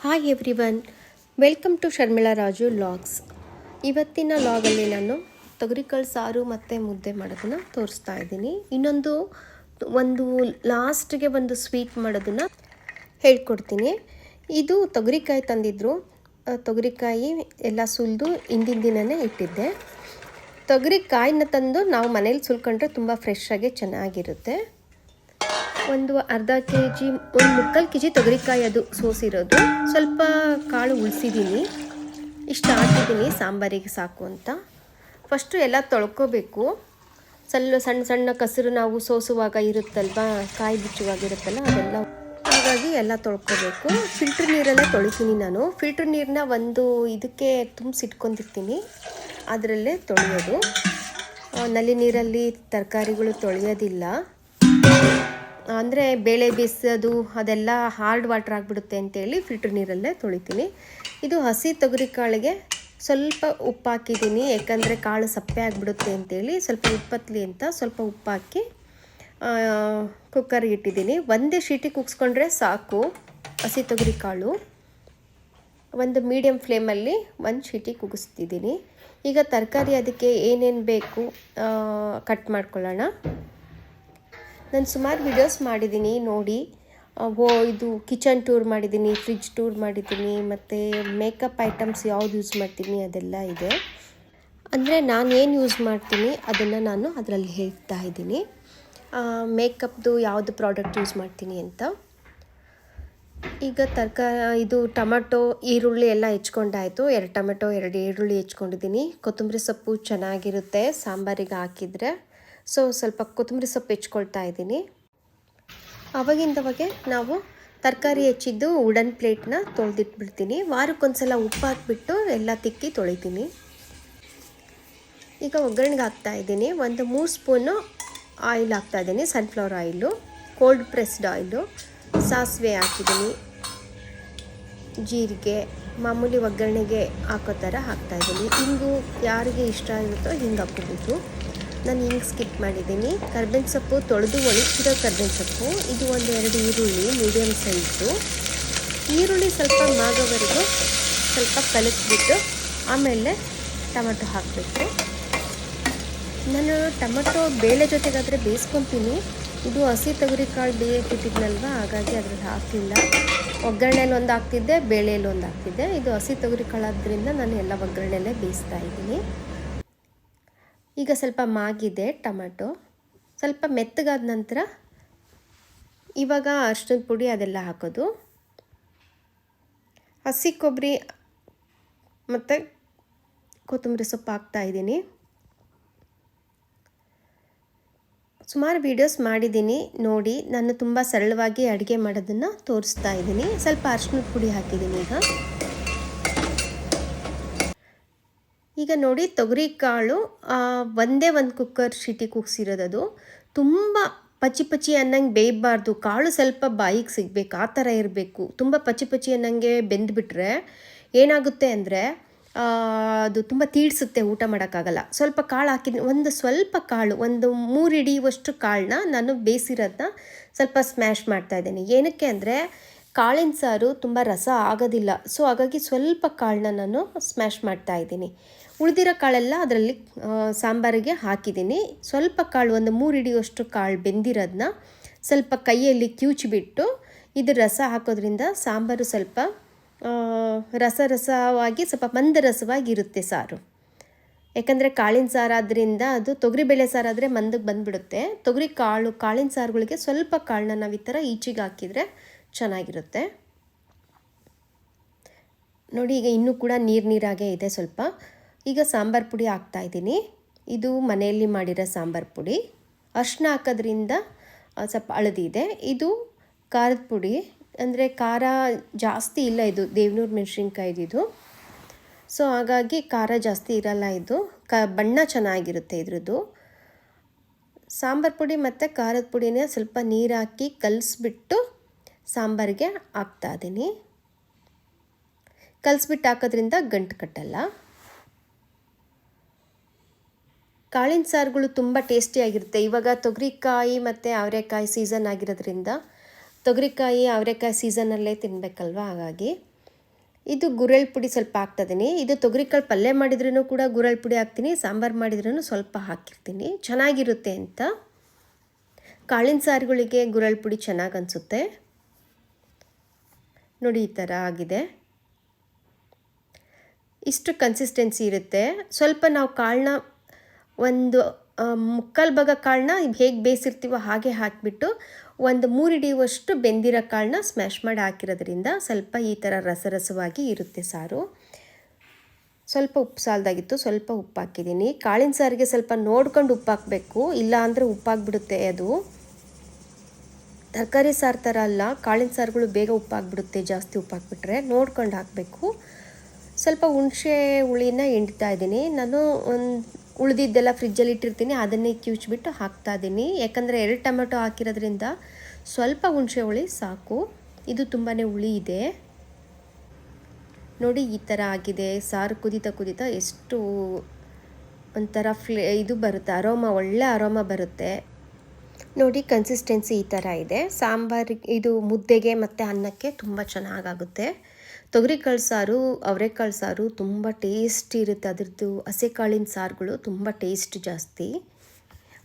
Hi everyone welcome to Sharmila Raju logs ಇವತ್ತಿನ ಲಾಗಲ್ಲಿ ನಾನು ತೊಗರಿಕಾಳು ಸಾರು ಮತ್ತು ಮುದ್ದೆ ಮಾಡೋದನ್ನು ತೋರಿಸ್ತಾ ಇದ್ದೀನಿ. ಇನ್ನೊಂದು ಒಂದು ಲಾಸ್ಟ್ಗೆ ಒಂದು ಸ್ವೀಟ್ ಮಾಡೋದನ್ನು ಹೇಳ್ಕೊಡ್ತೀನಿ. ಇದು ತೊಗರಿಕಾಯಿ ತಂದಿದ್ರು. ಆ, ತೊಗರಿಕಾಯಿ ಎಲ್ಲ ಸುಲಿದು ಹಿಂದಿನ ದಿನವೇ ಇಟ್ಟಿದ್ದೆ. ತೊಗರಿಕಾಯಿನ ತಂದು ನಾವು ಮನೇಲಿ ಸುಲ್ಕೊಂಡ್ರೆ ತುಂಬ ಫ್ರೆಶ್ ಆಗಿ ಚೆನ್ನಾಗಿರುತ್ತೆ. ಒಂದು ಅರ್ಧ ಕೆ ಜಿ ಒಂದು ಮುಕ್ಕಾಲು ಕೆ ಜಿ ತೊಗರಿಕಾಯಿ ಅದು ಸೋಸಿರೋದು. ಸ್ವಲ್ಪ ಕಾಳು ಉಳಿಸಿದ್ದೀನಿ. ಇಷ್ಟು ಹಾಕಿದ್ದೀನಿ ಸಾಂಬಾರಿಗೆ ಸಾಕು ಅಂತ. ಫಸ್ಟು ಎಲ್ಲ ತೊಳ್ಕೊಬೇಕು. ಸ್ವಲ್ಪ ಸಣ್ಣ ಸಣ್ಣ ಕಸರು ನಾವು ಸೋಸುವಾಗ ಇರುತ್ತಲ್ವಾ, ಕಾಯಿ ಬಿಚ್ಚುವಾಗ ಇರುತ್ತಲ್ಲ ಅದೆಲ್ಲ. ಹಾಗಾಗಿ ಎಲ್ಲ ತೊಳ್ಕೊಬೇಕು. ಫಿಲ್ಟ್ರ್ ನೀರಲ್ಲೇ ತೊಳಿತೀನಿ ನಾನು. ಫಿಲ್ಟ್ರ್ ನೀರನ್ನ ಒಂದು ಇದಕ್ಕೆ ತುಂಬಿಸಿಟ್ಕೊಂಡಿರ್ತೀನಿ. ಅದರಲ್ಲೇ ತೊಳೆಯೋದು. ನಲ್ಲಿ ನೀರಲ್ಲಿ ತರಕಾರಿಗಳು ತೊಳೆಯೋದಿಲ್ಲ. ಅಂದರೆ ಬೇಳೆ ಬೇಯಿಸೋದು, ಅದೆಲ್ಲ ಹಾರ್ಡ್ ವಾಟ್ರ್ ಆಗಿಬಿಡುತ್ತೆ ಅಂತೇಳಿ ಫಿಲ್ಟ್ರ್ ನೀರಲ್ಲೇ ತೊಳಿತೀನಿ. ಇದು ಹಸಿ ತೊಗರಿ ಕಾಳಿಗೆ ಸ್ವಲ್ಪ ಉಪ್ಪು ಹಾಕಿದ್ದೀನಿ ಯಾಕಂದರೆ ಕಾಳು ಸಪ್ಪೆ ಆಗಿಬಿಡುತ್ತೆ ಅಂತೇಳಿ ಸ್ವಲ್ಪ ಉಪ್ಪತ್ತಲಿ ಅಂತ ಸ್ವಲ್ಪ ಉಪ್ಪು ಹಾಕಿ ಕುಕ್ಕರ್ಗೆ ಇಟ್ಟಿದ್ದೀನಿ. ಒಂದೇ ಶೀಟಿ ಕುಗ್ಸ್ಕೊಂಡ್ರೆ ಸಾಕು ಹಸಿ ತೊಗರಿ ಕಾಳು. ಒಂದು ಮೀಡಿಯಮ್ ಫ್ಲೇಮಲ್ಲಿ ಒಂದು ಶೀಟಿ ಕುಗಿಸ್ತಿದ್ದೀನಿ. ಈಗ ತರಕಾರಿ ಅದಕ್ಕೆ ಏನೇನು ಬೇಕು ಕಟ್ ಮಾಡ್ಕೊಳ್ಳೋಣ. ನಾನು ಸುಮಾರು ವಿಡಿಯೋಸ್ ಮಾಡಿದ್ದೀನಿ ನೋಡಿ. ಓ ಇದು ಕಿಚನ್ ಟೂರ್ ಮಾಡಿದ್ದೀನಿ ಫ್ರಿಜ್ ಟೂರ್ ಮಾಡಿದ್ದೀನಿ ಮತ್ತು ಮೇಕಪ್ ಐಟಮ್ಸ್ ಯಾವ್ದು ಯೂಸ್ ಮಾಡ್ತೀನಿ ಅದೆಲ್ಲ ಇದೆ. ಅಂದರೆ ನಾನು ಏನು ಯೂಸ್ ಮಾಡ್ತೀನಿ, ಅದನ್ನು ನಾನು ಅದರಲ್ಲಿ ಹೇಳ್ತಾ ಇದ್ದೀನಿ. ಮೇಕಪ್ದು ಯಾವುದು ಪ್ರಾಡಕ್ಟ್ ಯೂಸ್ ಮಾಡ್ತೀನಿ ಅಂತ. ಈಗ ತರಕಾರಿ ಇದು ಟೊಮೆಟೊ, ಈರುಳ್ಳಿ ಎಲ್ಲ ಹೆಚ್ಕೊಂಡಾಯಿತು. ಎರಡು ಟೊಮೆಟೊ, ಎರಡು ಈರುಳ್ಳಿ ಹೆಚ್ಕೊಂಡಿದ್ದೀನಿ ಕೊತ್ತಂಬರಿ ಸೊಪ್ಪು ಚೆನ್ನಾಗಿರುತ್ತೆ, ಸಾಂಬಾರಿಗೆ ಹಾಕಿದರೆ. ಸೊ ಸ್ವಲ್ಪ ಕೊತ್ತಂಬರಿ ಸೊಪ್ಪು ಹೆಚ್ಕೊಳ್ತಾ ಇದ್ದೀನಿ. ಅವಾಗಿಂದವಾಗೆ ನಾವು ತರಕಾರಿ ಹೆಚ್ಚಿದ್ದು ವುಡನ್ ಪ್ಲೇಟ್ನ ತೊಳೆದಿಟ್ಬಿಡ್ತೀನಿ. ವಾರಕ್ಕೊಂದ್ಸಲ ಉಪ್ಪು ಹಾಕ್ಬಿಟ್ಟು ಎಲ್ಲ ತಿಕ್ಕಿ ತೊಳಿತೀನಿ. ಈಗ ಒಗ್ಗರಣೆಗೆ ಹಾಕ್ತಾ ಇದ್ದೀನಿ. ಒಂದು ಮೂರು ಸ್ಪೂನು ಆಯಿಲ್ ಹಾಕ್ತಾ ಇದ್ದೀನಿ. Sunflower oil cold pressed oil ಸಾಸಿವೆ ಹಾಕಿದ್ದೀನಿ. ಜೀರಿಗೆ, ಮಾಮೂಲಿ ಒಗ್ಗರಣೆಗೆ ಹಾಕೋ ಥರ ಹಾಕ್ತಾಯಿದ್ದೀನಿ ಹಿಂಗು ಯಾರಿಗೆ ಇಷ್ಟ ಆಗುತ್ತೋ ಹಿಂಗೆ ಹಾಕ್ಕೋಬೇಕು ನಾನು ಹಿಂಗೆ ಸ್ಕಿಪ್ ಮಾಡಿದ್ದೀನಿ. ಕರ್ಬೇವಿನ ಸೊಪ್ಪು ತೊಳೆದು ಒಣಗಿಸಿರೋ ಕರ್ಬೇವಿನ ಸೊಪ್ಪು. ಇದು ಒಂದು ಎರಡು ಈರುಳ್ಳಿ ಮೀಡಿಯಮ್ ಸೈಜು ಈರುಳ್ಳಿ ಸ್ವಲ್ಪ ಮಾಗೋವರೆಗೂ ಸ್ವಲ್ಪ ಕಲಿಸ್ಬಿಟ್ಟು ಆಮೇಲೆ ಟೊಮೆಟೊ ಹಾಕಬೇಕು. ನಾನು ಟೊಮೆಟೊ ಬೇಳೆ ಜೊತೆಗಾದರೆ ಬೇಯಿಸ್ಕೊತೀನಿ. ಇದು ಹಸಿ ತೊಗರಿ ಕಾಳು ಬೇಯಕ್ಕಿಟ್ಟಿದ್ನಲ್ವ ಹಾಗಾಗಿ ಅದ್ರಲ್ಲಿ ಹಾಕಿಲ್ಲ. ಒಗ್ಗರಣೆಯಲ್ಲಿ ಒಂದು ಹಾಕ್ತಿದ್ದೆ, ಬೇಳೆಯಲ್ಲಿ ಒಂದು ಹಾಕ್ತಿದ್ದೆ. ಇದು ಹಸಿ ತೊಗರಿ ಕಾಳಾದ್ರಿಂದ ನಾನು ಎಲ್ಲ ಒಗ್ಗರಣೆಯಲ್ಲೇ ಬೇಯಿಸ್ತಾ ಇದ್ದೀನಿ. ಈಗ ಸ್ವಲ್ಪ ಮಾಗಿದೆ ಟೊಮೆಟೊ. ಸ್ವಲ್ಪ ಮೆತ್ತಗಾದ ನಂತರ ಇವಾಗ ಅರ್ಶಿನದ ಪುಡಿ ಅದೆಲ್ಲ ಹಾಕೋದು. ಹಸಿ ಕೊಬ್ಬರಿ ಮತ್ತು ಕೊತ್ತಂಬರಿ ಸೊಪ್ಪು ಹಾಕ್ತಾ ಇದ್ದೀನಿ. ಸುಮಾರು ವೀಡಿಯೋಸ್ ಮಾಡಿದ್ದೀನಿ, ನೋಡಿ. ನಾನು ತುಂಬ ಸರಳವಾಗಿ ಅಡುಗೆ ಮಾಡೋದನ್ನು ತೋರಿಸ್ತಾ ಇದ್ದೀನಿ. ಸ್ವಲ್ಪ ಅರ್ಶಿನದ ಪುಡಿ ಹಾಕಿದ್ದೀನಿ ಈಗ. ಈಗ ನೋಡಿ ತೊಗರಿ ಕಾಳು ಒಂದೇ ಒಂದು ಕುಕ್ಕರ್ ಶೀಟಿ ಕುಗ್ಸಿರೋದದು. ತುಂಬ ಪಚಿ ಪಚಿ ಅನ್ನಂಗೆ ಬೇಯಬಾರ್ದು. ಕಾಳು ಸ್ವಲ್ಪ ಬಾಯಿಗೆ ಸಿಗಬೇಕು, ಆ ಥರ ಇರಬೇಕು. ತುಂಬ ಪಚಿ ಪಚಿ ಅನ್ನಂಗೆ ಬೆಂದುಬಿಟ್ರೆ ಏನಾಗುತ್ತೆ ಅಂದರೆ ಅದು ತುಂಬ ತೀಡ್ಸುತ್ತೆ ಊಟ ಮಾಡೋಕ್ಕಾಗಲ್ಲ. ಸ್ವಲ್ಪ ಕಾಳು ಹಾಕಿದ ಒಂದು ಸ್ವಲ್ಪ ಕಾಳು, ಒಂದು ಮೂರು ಹಿಡಿಯುವಷ್ಟು ಕಾಳನ್ನ ನಾನು ಬೇಯಿಸಿರೋದನ್ನ ಸ್ವಲ್ಪ ಸ್ಮ್ಯಾಶ್ ಮಾಡ್ತಾಯಿದ್ದೀನಿ ಏನಕ್ಕೆ ಅಂದರೆ ಕಾಳಿನ ಸಾರು ತುಂಬ ರಸ ಆಗೋದಿಲ್ಲ. ಸೊ ಹಾಗಾಗಿ ಸ್ವಲ್ಪ ಕಾಳನ್ನ ನಾನು ಸ್ಮ್ಯಾಶ್ ಮಾಡ್ತಾ ಇದ್ದೀನಿ. ಉಳಿದಿರೋ ಕಾಳೆಲ್ಲ ಅದರಲ್ಲಿ ಸಾಂಬಾರಿಗೆ ಹಾಕಿದ್ದೀನಿ. ಸ್ವಲ್ಪ ಕಾಳು, ಒಂದು ಮೂರು ಹಿಡಿಯುವಷ್ಟು ಕಾಳು ಬೆಂದಿರೋದನ್ನ ಸ್ವಲ್ಪ ಕೈಯಲ್ಲಿ ಕಿವುಚಿಬಿಟ್ಟು ಇದು ರಸ ಹಾಕೋದ್ರಿಂದ ಸಾಂಬಾರು ಸ್ವಲ್ಪ ರಸ ರಸವಾಗಿ ಸ್ವಲ್ಪ ಮಂದರಸವಾಗಿರುತ್ತೆ ಸಾರು. ಯಾಕಂದರೆ ಕಾಳಿನ ಸಾರಾದ್ರಿಂದ ಅದು ತೊಗರಿಬೇಳೆ ಸಾರಾದರೆ ಮಂದಕ್ಕೆ ಬಂದುಬಿಡುತ್ತೆ. ತೊಗರಿ ಕಾಳು, ಕಾಳಿನ ಸಾರುಗಳಿಗೆ ಸ್ವಲ್ಪ ಕಾಳನ್ನ ನಾವು ಈ ಥರ ಈಚೆಗೆ ಹಾಕಿದರೆ ಚೆನ್ನಾಗಿರುತ್ತೆ. ನೋಡಿ, ಈಗ ಇನ್ನೂ ಕೂಡ ನೀರು ನೀರಾಗೇ ಇದೆ ಸ್ವಲ್ಪ. ಈಗ ಸಾಂಬಾರು ಪುಡಿ ಹಾಕ್ತಾ ಇದ್ದೀನಿ. ಇದು ಮನೆಯಲ್ಲಿ ಮಾಡಿರೋ ಸಾಂಬಾರು ಪುಡಿ. ಅರ್ಶಿನ ಹಾಕೋದ್ರಿಂದ ಸ್ವಲ್ಪ ಹಳದಿ ಇದೆ. ಇದು ಖಾರದ ಪುಡಿ. ಅಂದರೆ ಖಾರ ಜಾಸ್ತಿ ಇಲ್ಲ ಇದು, ದೇವನೂರು ಮೆಣಸಿನ್ಕಾಯ್ದಿದು ಸೊ, ಹಾಗಾಗಿ ಖಾರ ಜಾಸ್ತಿ ಇರಲ್ಲ ಇದು. ಕ, ಬಣ್ಣ ಚೆನ್ನಾಗಿರುತ್ತೆ ಇದ್ರದ್ದು. ಸಾಂಬಾರು ಪುಡಿ ಮತ್ತು ಖಾರದ ಪುಡಿನೇ ಸ್ವಲ್ಪ ನೀರು ಹಾಕಿ ಕಲಿಸ್ಬಿಟ್ಟು ಸಾಂಬಾರಿಗೆ ಹಾಕ್ತಾ ಇದ್ದೀನಿ ಕಲಿಸ್ಬಿಟ್ಟು ಹಾಕೋದ್ರಿಂದ ಗಂಟು ಕಟ್ಟಲ್ಲ. ಕಾಳಿನ ಸಾರುಗಳು ತುಂಬ ಟೇಸ್ಟಿಯಾಗಿರುತ್ತೆ ಇವಾಗ ತೊಗರಿಕಾಯಿ ಮತ್ತು ಅವರೆಕಾಯಿ ಸೀಸನ್ ಆಗಿರೋದ್ರಿಂದ ತೊಗರಿಕಾಯಿ, ಅವರೆಕಾಯಿ ಸೀಸನಲ್ಲೇ ತಿನ್ನಬೇಕಲ್ವ ಹಾಗಾಗಿ ಇದು ಗುರೆಳ್ ಪುಡಿ ಸ್ವಲ್ಪ ಹಾಕ್ತಾಯಿದ್ದೀನಿ ಇದು ತೊಗರಿಕಾಳು ಪಲ್ಯ ಮಾಡಿದ್ರೂ ಕೂಡ ಗುರೆಳ್ ಪುಡಿ ಹಾಕ್ತೀನಿ. ಸಾಂಬಾರು ಮಾಡಿದ್ರೂ ಸ್ವಲ್ಪ ಹಾಕಿರ್ತೀನಿ. ಚೆನ್ನಾಗಿರುತ್ತೆ ಅಂತ. ಕಾಳಿನ ಸಾರುಗಳಿಗೆ ಗುರೆಳ್ ಪುಡಿ ಚೆನ್ನಾಗಿ ಅನಿಸುತ್ತೆ. ನೋಡಿ ಈ ಥರ ಆಗಿದೆ. ಇಷ್ಟು ಕನ್ಸಿಸ್ಟೆನ್ಸಿ ಇರುತ್ತೆ. ಸ್ವಲ್ಪ ನಾವು ಕಾಳನ್ನ ಒಂದು ಮುಕ್ಕಾಲು ಭಾಗ ಕಾಳನ್ನ ಹೇಗೆ ಬೇಯಿಸಿರ್ತೀವೋ ಹಾಗೆ ಹಾಕಿಬಿಟ್ಟು ಒಂದು ಮೂರಿಡಿಯುವಷ್ಟು ಬೆಂದಿರೋ ಕಾಳನ್ನ ಸ್ಮ್ಯಾಶ್ ಮಾಡಿ ಹಾಕಿರೋದ್ರಿಂದ ಸ್ವಲ್ಪ ಈ ಥರ ರಸರಸವಾಗಿ ಇರುತ್ತೆ ಸಾರು. ಸ್ವಲ್ಪ ಉಪ್ಪು ಸಾಲದಾಗಿತ್ತು, ಸ್ವಲ್ಪ ಉಪ್ಪು ಹಾಕಿದ್ದೀನಿ. ಕಾಳಿನ ಸಾರಿಗೆ ಸ್ವಲ್ಪ ನೋಡ್ಕೊಂಡು ಉಪ್ಪು ಹಾಕಬೇಕು ಇಲ್ಲ ಅಂದರೆ ಉಪ್ಪಾಗ್ಬಿಡುತ್ತೆ ಅದು. ತರಕಾರಿ ಸಾರು ಥರ ಅಲ್ಲ ಕಾಳಿನ ಸಾರುಗಳು ಬೇಗ ಉಪ್ಪಾಗ್ಬಿಡುತ್ತೆ, ಜಾಸ್ತಿ ಉಪ್ಪು ಹಾಕ್ಬಿಟ್ರೆ ನೋಡ್ಕೊಂಡು ಹಾಕಬೇಕು. ಸ್ವಲ್ಪ ಹುಣಸೆ ಹುಳಿನ ಹಿಂಡ್ತಾ ಇದ್ದೀನಿ. ನಾನು ಒಂದು ಉಳಿದಿದ್ದೆಲ್ಲ ಫ್ರಿಜ್ಜಲ್ಲಿ ಇಟ್ಟಿರ್ತೀನಿ, ಅದನ್ನೇ ಕಿವುಚ್ಬಿಟ್ಟು ಹಾಕ್ತಾ ಇದ್ದೀನಿ. ಯಾಕಂದರೆ ಎರಡು ಟೊಮೆಟೊ ಹಾಕಿರೋದ್ರಿಂದ ಸ್ವಲ್ಪ ಹುಣಸೆ ಹುಳಿ ಸಾಕು. ಇದು ತುಂಬಾ ಹುಳಿ ಇದೆ. ನೋಡಿ, ಈ ಥರ ಆಗಿದೆ. ಸಾರು ಕುದಿತಾ ಕುದಿತಾ ಎಷ್ಟು ಒಂಥರ ಫ್ಲೇ ಇದು ಬರುತ್ತೆ, ಅರೋಮ, ಒಳ್ಳೆ ಅರೋಮ ಬರುತ್ತೆ. ನೋಡಿ ಕನ್ಸಿಸ್ಟೆನ್ಸಿ ಈ ಥರ ಇದೆ. ಸಾಂಬಾರಿಗೆ ಇದು ಮುದ್ದೆಗೆ ಮತ್ತು ಅನ್ನಕ್ಕೆ ತುಂಬ ಚೆನ್ನಾಗಾಗುತ್ತೆ. ತೊಗರಿಕಾಳು ಸಾರು, ಅವರೆಕಾಳು ಸಾರು ತುಂಬ ಟೇಸ್ಟ್ ಇರುತ್ತೆ. ಅದರದ್ದು ಹಸೆಕಾಳಿನ ಸಾರುಗಳು ತುಂಬ ಟೇಸ್ಟ್ ಜಾಸ್ತಿ.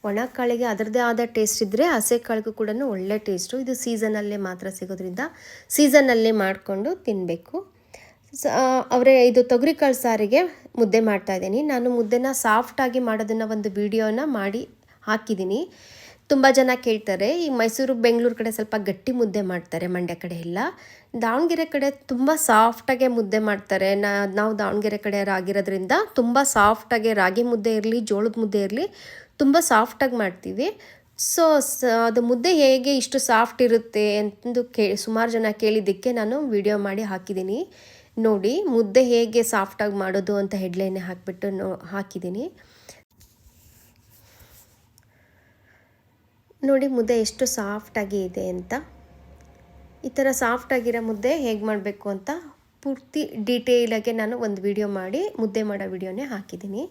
ಒಣಕಾಳಿಗೆ ಅದರದ್ದೇ ಆದ ಟೇಸ್ಟ್ ಇದ್ದರೆ ಹಸೆಕಾಳಿಗೂ ಕೂಡ ಒಳ್ಳೆ ಟೇಸ್ಟು ಇದು ಸೀಸನಲ್ಲೇ ಮಾತ್ರ ಸಿಗೋದ್ರಿಂದ ಸೀಸನಲ್ಲೇ ಮಾಡಿಕೊಂಡು ತಿನ್ನಬೇಕು ಸ ಅವರೇ, ಇದು ತೊಗರಿಕಾಳು ಸಾರಿಗೆ ಮುದ್ದೆ ಮಾಡ್ತಾಯಿದ್ದೀನಿ ನಾನು ಮುದ್ದೆನ ಸಾಫ್ಟಾಗಿ ಮಾಡೋದನ್ನು ಒಂದು ವಿಡಿಯೋನ ಮಾಡಿ ಹಾಕಿದ್ದೀನಿ. ತುಂಬ ಜನ ಕೇಳ್ತಾರೆ, ಈ ಮೈಸೂರು, ಬೆಂಗಳೂರು ಕಡೆ ಸ್ವಲ್ಪ ಗಟ್ಟಿ ಮುದ್ದೆ ಮಾಡ್ತಾರೆ, ಮಂಡ್ಯ ಕಡೆ ಎಲ್ಲ ದಾವಣಗೆರೆ ಕಡೆ ತುಂಬ ಸಾಫ್ಟಾಗೆ ಮುದ್ದೆ ಮಾಡ್ತಾರೆ. ನಾ, ನಾವು ದಾವಣಗೆರೆ ಕಡೆ ಆಗಿರೋದ್ರಿಂದ ತುಂಬ ಸಾಫ್ಟಾಗೆ ರಾಗಿ ಮುದ್ದೆ ಇರಲಿ, ಜೋಳದ ಮುದ್ದೆ ಇರಲಿ ತುಂಬ ಸಾಫ್ಟಾಗಿ ಮಾಡ್ತೀವಿ. ಸೊ, ಅದು ಮುದ್ದೆ ಹೇಗೆ ಇಷ್ಟು ಸಾಫ್ಟ್ ಇರುತ್ತೆ ಅಂತಂದು ಕೇ, ಸುಮಾರು ಜನ ಕೇಳಿದ್ದಕ್ಕೆ ನಾನು ವಿಡಿಯೋ ಮಾಡಿ ಹಾಕಿದ್ದೀನಿ. ನೋಡಿ, ಮುದ್ದೆ ಹೇಗೆ ಸಾಫ್ಟಾಗಿ ಮಾಡೋದು ಅಂತ ಹೆಡ್ಲೈನ್ ಹಾಕಿಬಿಟ್ಟು ನೋ, ಹಾಕಿದ್ದೀನಿ. ನೋಡಿ ಮುದ್ದೆ ಎಷ್ಟು ಸಾಫ್ಟಾಗಿ ಇದೆ ಅಂತ. ಈ ಥರ ಸಾಫ್ಟಾಗಿರೋ ಮುದ್ದೆ ಹೇಗೆ ಮಾಡಬೇಕು ಅಂತ ಪೂರ್ತಿ ಡೀಟೇಲಾಗೆ ನಾನು ಒಂದು ವಿಡಿಯೋ ಮಾಡಿ ಮುದ್ದೆ ಮಾಡೋ ವಿಡಿಯೋನೇ ಹಾಕಿದ್ದೀನಿ.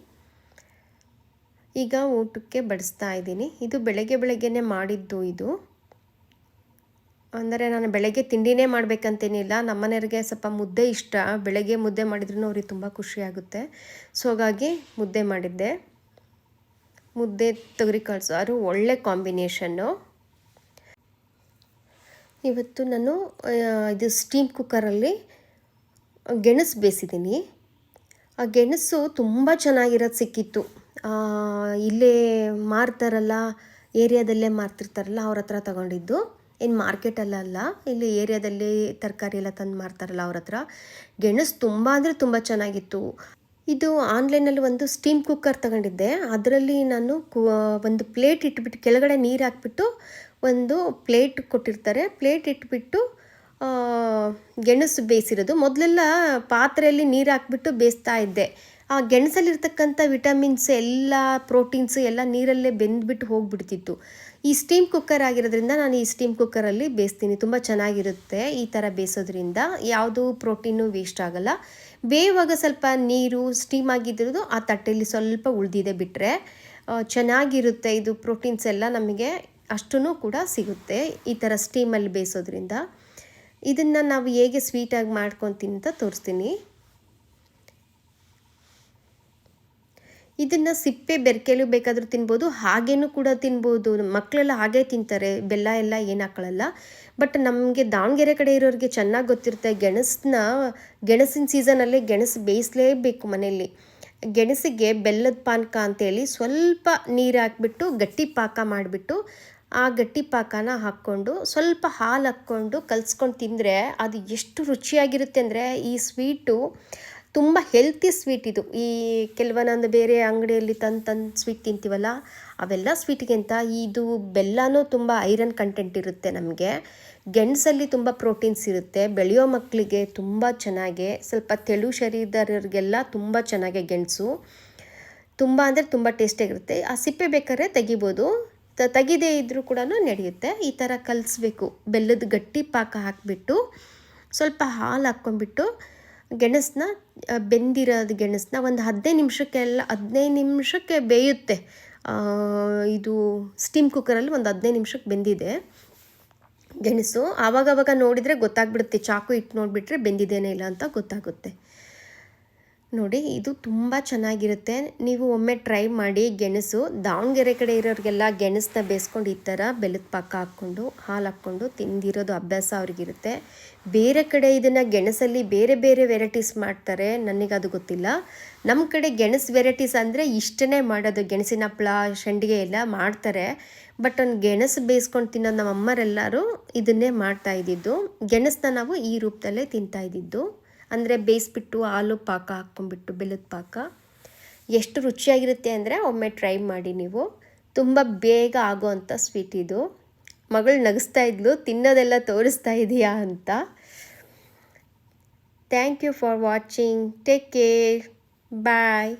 ಈಗ ಊಟಕ್ಕೆ ಬಡಿಸ್ತಾ ಇದ್ದೀನಿ. ಇದು ಬೆಳಗ್ಗೆ ಬೆಳಗ್ಗೆನೇ ಮಾಡಿದ್ದು ಇದು. ಅಂದರೆ ನಾನು ಬೆಳಗ್ಗೆ ತಿಂಡಿನೇ ಮಾಡಬೇಕಂತೇನಿಲ್ಲ. ನಮ್ಮನೆಯವ್ರಿಗೆ ಸ್ವಲ್ಪ ಮುದ್ದೆ ಇಷ್ಟ. ಬೆಳಗ್ಗೆ ಮುದ್ದೆ ಮಾಡಿದ್ರೂ ಅವ್ರಿಗೆ ತುಂಬ ಖುಷಿಯಾಗುತ್ತೆ ಸೊ ಹಾಗಾಗಿ ಮುದ್ದೆ ಮಾಡಿದ್ದೆ. ಮುದ್ದೆ ತೊಗರಿ ಕಾಳು ಸಾರು ಒಳ್ಳೆ ಕಾಂಬಿನೇಷನ್ನು. ಇವತ್ತು ನಾನು ಇದು ಸ್ಟೀಮ್ ಕುಕ್ಕರಲ್ಲಿ ಗೆಣಸು ಬೇಯಿಸಿದ್ದೀನಿ. ಆ ಗೆಣಸು ತುಂಬ ಚೆನ್ನಾಗಿರೋದು ಸಿಕ್ಕಿತ್ತು. ಇಲ್ಲೇ ಮಾರ್ತಾರಲ್ಲ, ಏರಿಯಾದಲ್ಲೇ ಮಾರ್ತಿರ್ತಾರಲ್ಲ, ಅವ್ರ ಹತ್ರ ತಗೊಂಡಿದ್ದು. ಏನು ಮಾರ್ಕೆಟಲ್ಲ ಇಲ್ಲಿ ಏರಿಯಾದಲ್ಲಿ ತರಕಾರಿ ಎಲ್ಲ ತಂದು ಮಾರ್ತಾರಲ್ಲ ಅವ್ರ ಹತ್ರ. ಗೆಣಸು ತುಂಬ ಅಂದರೆ ತುಂಬ ಚೆನ್ನಾಗಿತ್ತು. ಇದು ಆನ್ಲೈನಲ್ಲಿ ಒಂದು ಸ್ಟೀಮ್ ಕುಕ್ಕರ್ ತಗೊಂಡಿದ್ದೆ. ಅದರಲ್ಲಿ ನಾನು ಒಂದು ಪ್ಲೇಟ್ ಇಟ್ಬಿಟ್ಟು ಕೆಳಗಡೆ ನೀರು ಹಾಕ್ಬಿಟ್ಟು ಒಂದು ಪ್ಲೇಟ್ ಕೊಟ್ಟಿರ್ತಾರೆ. ಪ್ಲೇಟ್ ಇಟ್ಬಿಟ್ಟು ಗೆಣಸು ಬೇಯಿಸಿರೋದು. ಮೊದಲೆಲ್ಲ ಪಾತ್ರೆಯಲ್ಲಿ ನೀರು ಹಾಕ್ಬಿಟ್ಟು ಬೇಯಿಸ್ತಾ ಇದ್ದೆ. ಆ ಗೆಣಸಲ್ಲಿರ್ತಕ್ಕಂಥ ವಿಟಮಿನ್ಸ್ ಎಲ್ಲ, ಪ್ರೋಟೀನ್ಸ್ ಎಲ್ಲ ನೀರಲ್ಲೇ ಬೆಂದ್ಬಿಟ್ಟು ಹೋಗ್ಬಿಡ್ತಿತ್ತು. ಈ ಸ್ಟೀಮ್ ಕುಕ್ಕರ್ ಆಗಿರೋದ್ರಿಂದ ನಾನು ಈ ಸ್ಟೀಮ್ ಕುಕ್ಕರಲ್ಲಿ ಬೇಯಿಸ್ತೀನಿ. ತುಂಬ ಚೆನ್ನಾಗಿರುತ್ತೆ ಈ ಥರ ಬೇಯಿಸೋದ್ರಿಂದ. ಯಾವುದು ಪ್ರೋಟೀನು ವೇಸ್ಟ್ ಆಗಲ್ಲ. ಬೇಯುವಾಗ ಸ್ವಲ್ಪ ನೀರು ಸ್ಟೀಮ್ ಆಗಿದ್ದಿರೋದು ಆ ತಟ್ಟೆಯಲ್ಲಿ ಸ್ವಲ್ಪ ಉಳಿದಿದೆ ಬಿಟ್ಟರೆ ಚೆನ್ನಾಗಿರುತ್ತೆ ಇದು ಪ್ರೋಟೀನ್ಸ್ ಎಲ್ಲ ನಮಗೆ ಅಷ್ಟೂ ಕೂಡ ಸಿಗುತ್ತೆ ಈ ಥರ ಸ್ಟೀಮಲ್ಲಿ ಬೇಯಿಸೋದ್ರಿಂದ. ಇದನ್ನು ನಾವು ಹೇಗೆ ಸ್ವೀಟಾಗಿ ಮಾಡ್ಕೊತೀನಿ ಅಂತ ತೋರಿಸ್ತೀನಿ. ಇದನ್ನು ಸಿಪ್ಪೆ ಬೆರಕೆಲು ಬೇಕಾದರೂ ತಿನ್ಬೋದು, ಹಾಗೇನೂ ಕೂಡ ತಿನ್ಬೋದು. ಮಕ್ಕಳೆಲ್ಲ ಹಾಗೇ ತಿಂತಾರೆ, ಬೆಲ್ಲ ಎಲ್ಲ ಏನು ಹಾಕೊಳ್ಳಲ್ಲ ಬಟ್ ನಮಗೆ ದಾವಣಗೆರೆ ಕಡೆ ಇರೋರಿಗೆ ಚೆನ್ನಾಗಿ ಗೊತ್ತಿರುತ್ತೆ ಗೆಣಸನ್ನ ಗೆಣಸಿನ ಸೀಸನಲ್ಲೇ ಗೆಣಸು ಬೇಯಿಸಲೇಬೇಕು ಮನೆಯಲ್ಲಿ. ಗೆಣಸಿಗೆ ಬೆಲ್ಲದ ಪಾನಕ ಅಂತೇಳಿ ಸ್ವಲ್ಪ ನೀರು ಹಾಕ್ಬಿಟ್ಟು ಗಟ್ಟಿ ಪಾಕ ಮಾಡಿಬಿಟ್ಟು ಆ ಗಟ್ಟಿ ಪಾಕನ ಹಾಕ್ಕೊಂಡು ಸ್ವಲ್ಪ ಹಾಲು ಹಾಕ್ಕೊಂಡು ಕಲಿಸ್ಕೊಂಡು ತಿಂದರೆ ಅದು ಎಷ್ಟು ರುಚಿಯಾಗಿರುತ್ತೆ ಅಂದರೆ ಈ ಸ್ವೀಟು ತುಂಬ ಹೆಲ್ತಿ ಸ್ವೀಟ್ ಇದು. ಈ ಕೆಲವೊಂದೊಂದು ಬೇರೆ ಅಂಗಡಿಯಲ್ಲಿ ತಂದು ತಂದು ಸ್ವೀಟ್ ತಿಂತೀವಲ್ಲ, ಅವೆಲ್ಲ ಸ್ವೀಟ್ಗಿಂತ ಇದು ಬೆಲ್ಲನೂ ತುಂಬ ಐರನ್ ಕಂಟೆಂಟ್ ಇರುತ್ತೆ ನಮಗೆ. ಗೆಣಸಲ್ಲಿ ತುಂಬ ಪ್ರೋಟೀನ್ಸ್ ಇರುತ್ತೆ, ಬೆಳೆಯೋ ಮಕ್ಕಳಿಗೆ ತುಂಬ ಚೆನ್ನಾಗೆ, ಸ್ವಲ್ಪ ತೆಳು ಶರೀರದವ್ರಿಗೆಲ್ಲ ತುಂಬ ಚೆನ್ನಾಗೆ ಗೆಣಸು. ತುಂಬ ಅಂದರೆ ತುಂಬ ಟೇಸ್ಟಿಯಾಗಿರುತ್ತೆ ಆ ಸಿಪ್ಪೆ ಬೇಕಾದ್ರೆ ತೆಗಿಬೋದು. ತೆಗಿದೇ ಇದ್ದರೂ ಕೂಡ ನಡೆಯುತ್ತೆ. ಈ ಥರ ಕಲಿಸ್ಬೇಕು. ಬೆಲ್ಲದ ಗಟ್ಟಿ ಪಾಕ ಹಾಕಿಬಿಟ್ಟು, ಸ್ವಲ್ಪ ಹಾಲು ಹಾಕ್ಕೊಂಬಿಟ್ಟು ಗೆಣಸನ್ನ ಬೆಂದಿರೋದು ಗೆಣಸನ್ನ ಒಂದು ಹದಿನೈದು ನಿಮಿಷಕ್ಕೆಲ್ಲ, ಹದಿನೈದು ನಿಮಿಷಕ್ಕೆ ಬೇಯುತ್ತೆ. ಇದು ಸ್ಟೀಮ್ ಕುಕ್ಕರಲ್ಲಿ ಒಂದು ಹದಿನೈದು ನಿಮಿಷಕ್ಕೆ ಬೆಂದಿದೆ ಗೆಣಸು. ಆವಾಗವಾಗ ನೋಡಿದರೆ ಗೊತ್ತಾಗ್ಬಿಡುತ್ತೆ, ಚಾಕು ಇಟ್ಟು ನೋಡಿಬಿಟ್ರೆ ಬೆಂದಿದ್ದೇನೆ ಇಲ್ಲ ಅಂತ ಗೊತ್ತಾಗುತ್ತೆ. ನೋಡಿ, ಇದು ತುಂಬ ಚೆನ್ನಾಗಿರುತ್ತೆ. ನೀವು ಒಮ್ಮೆ ಟ್ರೈ ಮಾಡಿ ಗೆಣಸು. ದಾವಣಗೆರೆ ಕಡೆ ಇರೋರಿಗೆಲ್ಲ ಗೆಣಸನ್ನ ಬೇಯಿಸ್ಕೊಂಡು ಈ ಥರ ಬೆಲ್ಲದ ಪಾಕ ಹಾಕ್ಕೊಂಡು, ಹಾಲು ಹಾಕ್ಕೊಂಡು ತಿಂದಿರೋದು ಅಭ್ಯಾಸ ಅವ್ರಿಗಿರುತ್ತೆ. ಬೇರೆ ಕಡೆ ಇದನ್ನು ಗೆಣಸಲ್ಲಿ ಬೇರೆ ಬೇರೆ ವೆರೈಟೀಸ್ ಮಾಡ್ತಾರೆ. ನನಗೆ ಅದು ಗೊತ್ತಿಲ್ಲ. ನಮ್ಮ ಕಡೆ ಗೆಣಸು ವೆರೈಟೀಸ್ ಅಂದರೆ ಇಷ್ಟನೇ ಮಾಡೋದು. ಗೆಣಸಿನ ಹಪ್ಪಳ ಸಂಡಿಗೆ ಎಲ್ಲ ಮಾಡ್ತಾರೆ. ಬಟ್ ಒಂದು ಗೆಣಸು ಬೇಯಿಸ್ಕೊಂಡು ತಿನ್ನೋದು ನಮ್ಮ ಅಮ್ಮರೆಲ್ಲರೂ ಇದನ್ನೇ ಮಾಡ್ತಾ ಇದ್ದಿದ್ದು. ಗೆಣಸನ್ನ ನಾವು ಈ ರೂಪದಲ್ಲೇ ತಿಂತಾ ಇದ್ದಿದ್ದು. ಅಂದರೆ ಬೇಯಿಸ್ಬಿಟ್ಟು ಹಾಲು ಪಾಕ ಹಾಕ್ಕೊಂಡ್ಬಿಟ್ಟು ಬೆಲ್ಲದ ಪಾಕ. ಎಷ್ಟು ರುಚಿಯಾಗಿರುತ್ತೆ ಅಂದರೆ ಒಮ್ಮೆ ಟ್ರೈ ಮಾಡಿ ನೀವು. ತುಂಬ ಬೇಗ ಆಗೋವಂಥ ಸ್ವೀಟ್ ಇದು. ಮಗಳು ನಗಿಸ್ತಾ ಇದ್ಲು, ತಿನ್ನೋದೆಲ್ಲ ತೋರಿಸ್ತಾ ಇದೆಯಾ ಅಂತ. Thank you for watching take care bye